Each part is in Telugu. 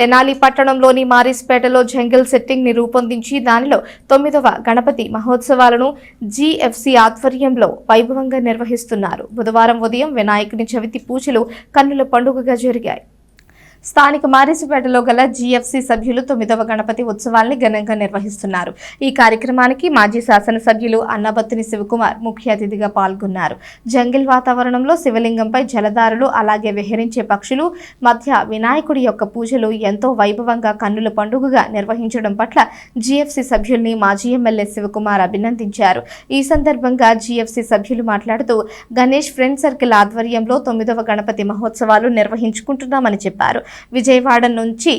తెనాలి పట్టణంలోని మారిస్పేటలో జంగిల్ సెట్టింగ్ని రూపొందించి దానిలో తొమ్మిదవ గణపతి మహోత్సవాలను జీఎఫ్సీ ఆధ్వర్యంలో వైభవంగా నిర్వహిస్తున్నారు. బుధవారం ఉదయం వినాయకుని చవితి పూజలు కన్నుల పండుగగా జరిగాయి. స్థానిక మారిసిపేటలో గల జీఎఫ్సీ సభ్యులు తొమ్మిదవ గణపతి ఉత్సవాల్ని ఘనంగా నిర్వహిస్తున్నారు. ఈ కార్యక్రమానికి మాజీ శాసనసభ్యులు అన్నబత్తిని శివకుమార్ ముఖ్య అతిథిగా పాల్గొన్నారు. జంగిల్ వాతావరణంలో శివలింగంపై జలదారులు అలాగే విహరించే పక్షులు మధ్య వినాయకుడి యొక్క పూజలు ఎంతో వైభవంగా కన్నుల పండుగగా నిర్వహించడం పట్ల జీఎఫ్సీ సభ్యుల్ని మాజీ ఎమ్మెల్యే శివకుమార్ అభినందించారు. ఈ సందర్భంగా జీఎఫ్సీ సభ్యులు మాట్లాడుతూ గణేష్ ఫ్రెండ్ సర్కిల్ ఆధ్వర్యంలో తొమ్మిదవ గణపతి మహోత్సవాలు నిర్వహించుకుంటున్నామని చెప్పారు. విజయవాడ నుంచి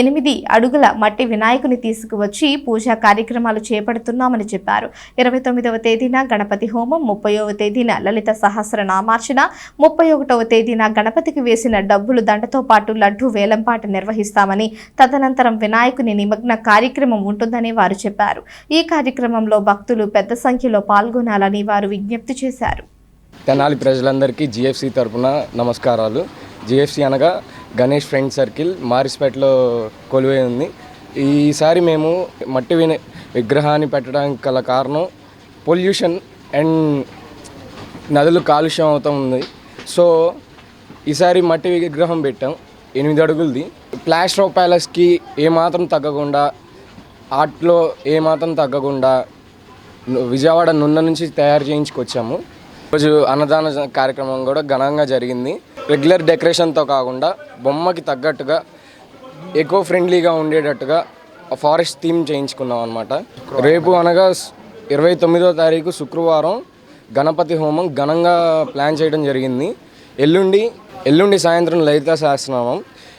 ఎనిమిది అడుగుల మట్టి వినాయకుని తీసుకువచ్చి పూజా కార్యక్రమాలు చేపడుతున్నామని చెప్పారు. ఇరవై తొమ్మిదవ తేదీన గణపతి హోమం ముప్పైవ తేదీన లలిత సహస్ర నామార్చన ముప్పై ఒకటవ తేదీన గణపతికి వేసిన డబ్బులు దండతో పాటు లడ్డు వేలంపాట నిర్వహిస్తామని తదనంతరం వినాయకుని నిమగ్న కార్యక్రమం ఉంటుందని వారు చెప్పారు. ఈ కార్యక్రమంలో భక్తులు పెద్ద సంఖ్యలో పాల్గొనాలని వారు విజ్ఞప్తి చేశారు. తెనాలి ప్రజలందరికీ జిఎఫ్సి తరఫున నమస్కారాలు. జిఎఫ్సి అనగా గణేష్ ఫ్రెండ్ సర్కిల్ మారిస్పేటలో కొలువై ఉంది. ఈసారి మేము మట్టి విన విగ్రహాన్ని పెట్టడానికి గల కారణం పొల్యూషన్ అండ్ నదులు కాలుష్యం అవుతూ ఉంది. సో ఈసారి మట్టి విగ్రహం పెట్టాం. ఎనిమిది అడుగులది. ప్లాస్టర్ ఆఫ్ ప్యాలెస్కి ఏమాత్రం తగ్గకుండా ఆర్ట్లో ఏమాత్రం తగ్గకుండా విజయవాడ నున్న నుంచి తయారు చేయించుకొచ్చాము. రోజు అన్నదాన కార్యక్రమం కూడా ఘనంగా జరిగింది. రెగ్యులర్ డెకరేషన్తో కాకుండా బొమ్మకి తగ్గట్టుగా ఎకో ఫ్రెండ్లీగా ఉండేటట్టుగా ఫారెస్ట్ థీమ్ చేయించుకున్నాం అనమాట రేపు అనగా స్- ఇరవై తొమ్మిదో తారీఖు శుక్రవారం గణపతి హోమం ఘనంగా ప్లాన్ చేయడం జరిగింది. ఎల్లుండి ఎల్లుండి సాయంత్రం లలిత సహస్రనామం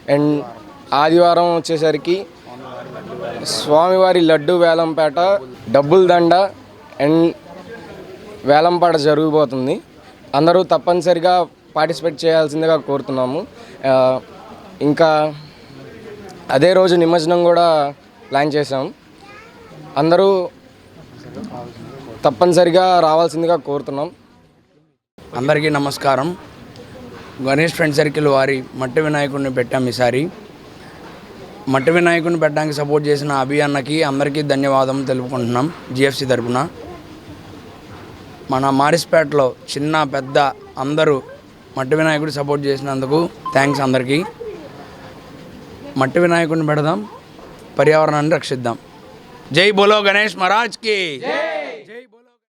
అండ్ ఆదివారం వచ్చేసరికి స్వామివారి లడ్డు వేలంపేట డబ్బుల దండ అండ్ వేలంపాట జరగబోతుంది. అందరూ తప్పనిసరిగా పార్టిసిపేట్ చేయాల్సిందిగా కోరుతున్నాము. ఇంకా అదే రోజు నిమజ్జనం కూడా ప్లాన్ చేశాం. అందరూ తప్పనిసరిగా రావాల్సిందిగా కోరుతున్నాం. అందరికీ నమస్కారం. గణేష్ ఫ్రెండ్ సర్కిల్ వారి మట్టి వినాయకుడిని పెట్టాం ఈసారి. మట్టి వినాయకుడిని పెట్టడానికి సపోర్ట్ చేసిన అభి అన్నకి అందరికీ ధన్యవాదం తెలుపుకుంటున్నాం జిఎఫ్సి తరఫున మన మారిస్పేటలో చిన్న పెద్ద అందరూ మట్టి వినాయకుడి సపోర్ట్ చేసినందుకు థ్యాంక్స్ అందరికీ. మట్టి వినాయకుడిని పెడదాం పర్యావరణాన్ని రక్షిద్దాం. జై బోలో గణేష్ మహారాజ్కి